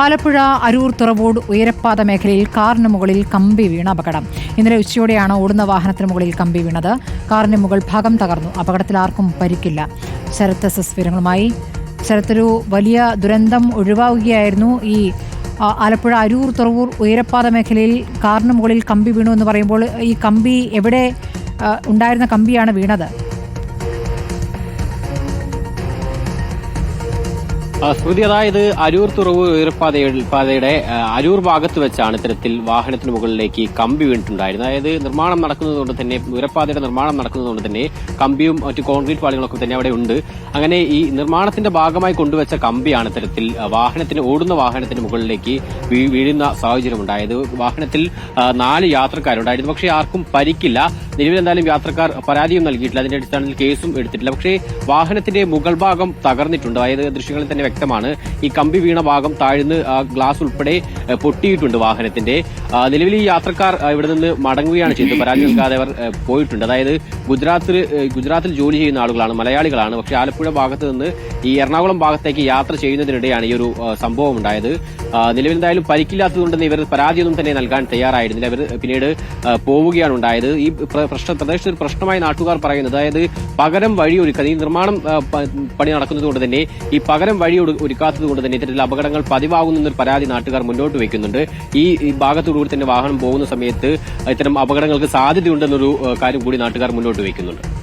ആലപ്പുഴ അരൂർ തുറവോട് ഉയരപ്പാത മേഖലയിൽ കാറിന് മുകളിൽ കമ്പി വീണ അപകടം. ഇന്നലെ ഉച്ചയോടെയാണ് ഓടുന്ന വാഹനത്തിന് മുകളിൽ കമ്പി വീണത്. കാറിന്റെ മുകൾ ഭാഗം തകർന്നു. അപകടത്തിൽ ആർക്കും പരിക്കില്ല. ശരത്ത് എസ് വിവരങ്ങളുമായി ശരത്തൊരു വലിയ ദുരന്തം ഒഴിവാകുകയായിരുന്നു ഈ ആലപ്പുഴ അരൂർ തുറവൂർ ഉയരപ്പാത മേഖലയിൽ കാറിന് മുകളിൽ കമ്പി വീണു എന്ന് പറയുമ്പോൾ ഈ കമ്പി എവിടെ ഉണ്ടായിരുന്ന കമ്പിയാണ് വീണത്? സ്മൃതി അതായത് അരൂർ തുറവ് ഉയർപ്പാതയുടെ പാതയുടെ ആ, അരൂർ ഭാഗത്ത് വെച്ചാണ് ഇത്തരത്തിൽ വാഹനത്തിന് മുകളിലേക്ക് കമ്പി വീണിട്ടുണ്ടായിരുന്നത്. അതായത് നിർമ്മാണം നടക്കുന്നതുകൊണ്ട് തന്നെ ഉയരപ്പാതയുടെ നിർമ്മാണം നടക്കുന്നതുകൊണ്ട് തന്നെ കമ്പിയും മറ്റു കോൺക്രീറ്റ് പാളികളൊക്കെ തന്നെ അവിടെ ഉണ്ട്. അങ്ങനെ ഈ നിർമ്മാണത്തിന്റെ ഭാഗമായി കൊണ്ടുവച്ച കമ്പിയാണ് ഇത്തരത്തിൽ വാഹനത്തിന് ഓടുന്ന വാഹനത്തിന് മുകളിലേക്ക് വീഴുന്ന സാഹചര്യം ഉണ്ടായത് വാഹനത്തിൽ നാല് യാത്രക്കാരുണ്ടായിരുന്നു. പക്ഷേ ആർക്കും പരിക്കില്ല. നിലവിൽ എന്തായാലും യാത്രക്കാർ പരാതിയും നൽകിയിട്ടില്ല. അതിന്റെ അടിസ്ഥാനത്തിൽ കേസും എടുത്തിട്ടില്ല. പക്ഷേ വാഹനത്തിന്റെ മുകൾ ഭാഗം തകർന്നിട്ടുണ്ട്. അതായത് ദൃശ്യങ്ങളിൽ തന്നെ വ്യക്തമാണ് ഈ കമ്പി വീണ ഭാഗം താഴ്ന്ന് ഗ്ലാസ് ഉൾപ്പെടെ പൊട്ടിയിട്ടുണ്ട് വാഹനത്തിന്റെ. നിലവിൽ ഈ യാത്രക്കാർ ഇവിടെ നിന്ന് മടങ്ങുകയാണ് ചെയ്തത്. പരാതി നൽകാതെ അവർ പോയിട്ടുണ്ട്. അതായത് ഗുജറാത്തിൽ ഗുജറാത്തിൽ ജോലി ചെയ്യുന്ന ആളുകളാണ് മലയാളികളാണ്. പക്ഷേ ആലപ്പുഴ ഭാഗത്ത് നിന്ന് ഈ എറണാകുളം ഭാഗത്തേക്ക് യാത്ര ചെയ്യുന്നതിനിടെയാണ് ഈ ഒരു സംഭവം ഉണ്ടായത്. നിലവിൽ എന്തായാലും പരിക്കില്ലാത്തതുകൊണ്ട് തന്നെ ഇവർ പരാതിയൊന്നും തന്നെ നൽകാൻ തയ്യാറായിരുന്നില്ല. ഇവർ പിന്നീട് പോവുകയാണ് ഉണ്ടായത്. ഈ പ്രശ്ന പ്രദേശത്ത് ഒരു പ്രശ്നമായി നാട്ടുകാർ പറയുന്നത്. അതായത് പകരം വഴി ഒരുക്കുക ഈ നിർമ്മാണം പണി നടക്കുന്നത് കൊണ്ട് തന്നെ ഈ പകരം വഴി ഒരു- ഒരുക്കാത്തത് കൊണ്ട് തന്നെ ഇത്തരത്തിൽ അപകടങ്ങൾ പതിവാകുന്നൊരു പരാതി നാട്ടുകാർ മുന്നോട്ട് വെക്കുന്നുണ്ട്. ഈ ഭാഗത്തുകൂടി തന്നെ വാഹനം പോകുന്ന സമയത്ത് ഇത്തരം അപകടങ്ങൾക്ക് സാധ്യതയുണ്ടെന്നൊരു കാര്യം കൂടി നാട്ടുകാർ മുന്നോട്ട് വെക്കുന്നുണ്ട്.